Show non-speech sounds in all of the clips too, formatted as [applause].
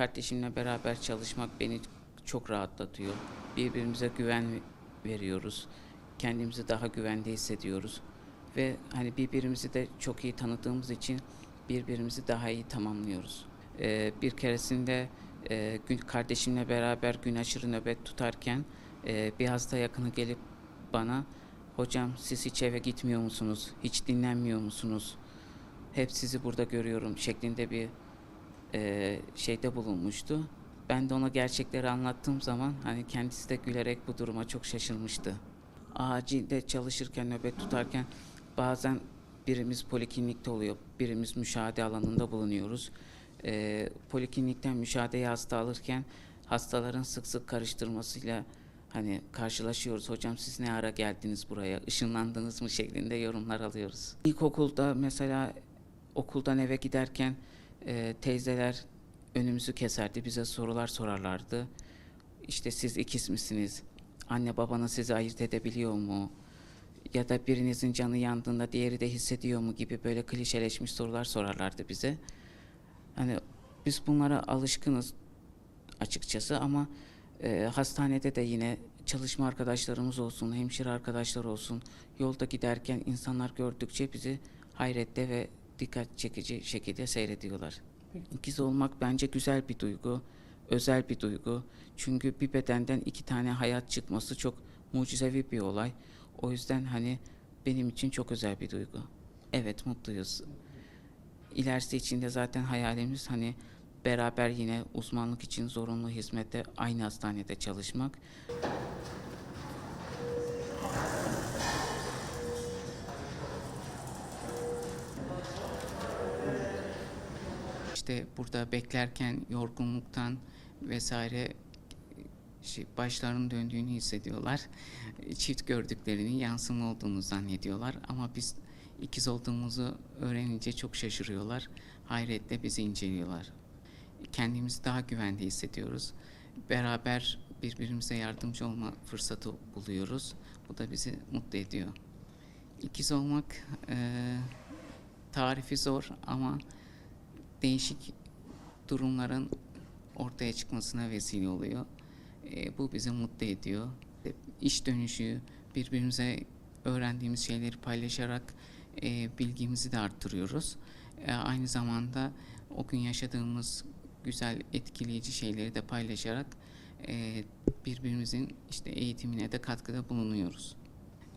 kardeşimle beraber çalışmak beni çok rahatlatıyor. Birbirimize güven veriyoruz. Kendimizi daha güvende hissediyoruz. Ve hani birbirimizi de çok iyi tanıdığımız için birbirimizi daha iyi tamamlıyoruz. Ee, bir keresinde e, gün kardeşimle beraber gün aşırı nöbet tutarken e, bir hasta yakını gelip bana hocam siz hiç eve gitmiyor musunuz? Hiç dinlenmiyor musunuz? Hep sizi burada görüyorum şeklinde bir e, şeyde bulunmuştu. Ben de ona gerçekleri anlattığım zaman hani kendisi de gülerek bu duruma çok şaşırmıştı. Acilde çalışırken, nöbet tutarken bazen birimiz poliklinikte oluyor, birimiz müşahede alanında bulunuyoruz. E, poliklinikten müşahedeye hasta alırken hastaların sık sık karıştırmasıyla hani karşılaşıyoruz. Hocam siz ne ara geldiniz buraya, ışınlandınız mı şeklinde yorumlar alıyoruz. İlkokulda mesela okuldan eve giderken e, teyzeler önümüzü keserdi, bize sorular sorarlardı. İşte siz ikiz misiniz? Anne babanız sizi ayırt edebiliyor mu? Ya da birinizin canı yandığında diğeri de hissediyor mu gibi böyle klişeleşmiş sorular sorarlardı bize. Hani biz bunlara alışkınız açıkçası ama e, hastanede de yine çalışma arkadaşlarımız olsun, hemşire arkadaşlar olsun, yolda giderken insanlar gördükçe bizi hayrette ve dikkat çekici şekilde seyrediyorlar. İkiz olmak bence güzel bir duygu, özel bir duygu. Çünkü bir bedenden iki tane hayat çıkması çok mucizevi bir olay. O yüzden hani benim için çok özel bir duygu. Evet mutluyuz. İlerisi için de zaten hayalimiz hani beraber yine uzmanlık için zorunlu hizmette aynı hastanede çalışmak. İşte burada beklerken yorgunluktan vesaire şey, başlarının döndüğünü hissediyorlar. Çift gördüklerini yansıma olduğunu zannediyorlar ama biz ikiz olduğumuzu öğrenince çok şaşırıyorlar. Hayretle bizi inceliyorlar. Kendimizi daha güvende hissediyoruz. Beraber birbirimize yardımcı olma fırsatı buluyoruz. Bu da bizi mutlu ediyor. İkiz olmak eee, tarifi zor ama değişik durumların ortaya çıkmasına vesile oluyor. E, bu bizi mutlu ediyor. İş dönüşü, birbirimize öğrendiğimiz şeyleri paylaşarak e, bilgimizi de arttırıyoruz. E, aynı zamanda o gün yaşadığımız güzel, etkileyici şeyleri de paylaşarak e, birbirimizin işte eğitimine de katkıda bulunuyoruz.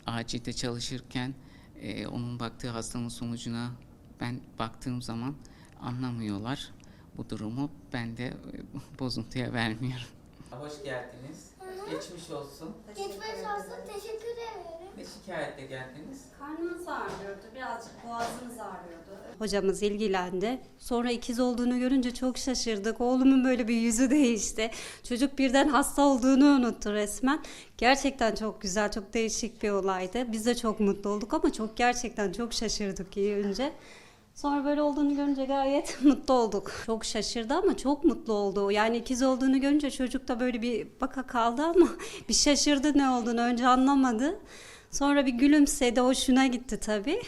Acilde çalışırken e, onun baktığı hastanın sonucuna ben baktığım zaman anlamıyorlar bu durumu. Ben de e, bozuntuya vermiyorum. Hoş geldiniz. Geçmiş olsun. Geçmiş olsun, teşekkür ederim. Ne şikayetle geldiniz? Karnımız ağrıyordu, birazcık boğazımız ağrıyordu. Hocamız ilgilendi. Sonra ikiz olduğunu görünce çok şaşırdık. Oğlumun böyle bir yüzü değişti. Çocuk birden hasta olduğunu unuttu resmen. Gerçekten çok güzel, çok değişik bir olaydı. Biz de çok mutlu olduk ama çok gerçekten çok şaşırdık iyi önce. Sonra böyle olduğunu görünce gayet [laughs] mutlu olduk. Çok şaşırdı ama çok mutlu oldu. Yani ikiz olduğunu görünce çocuk da böyle bir baka kaldı ama [laughs] bir şaşırdı ne olduğunu önce anlamadı. Sonra bir gülümsedi, hoşuna gitti tabii.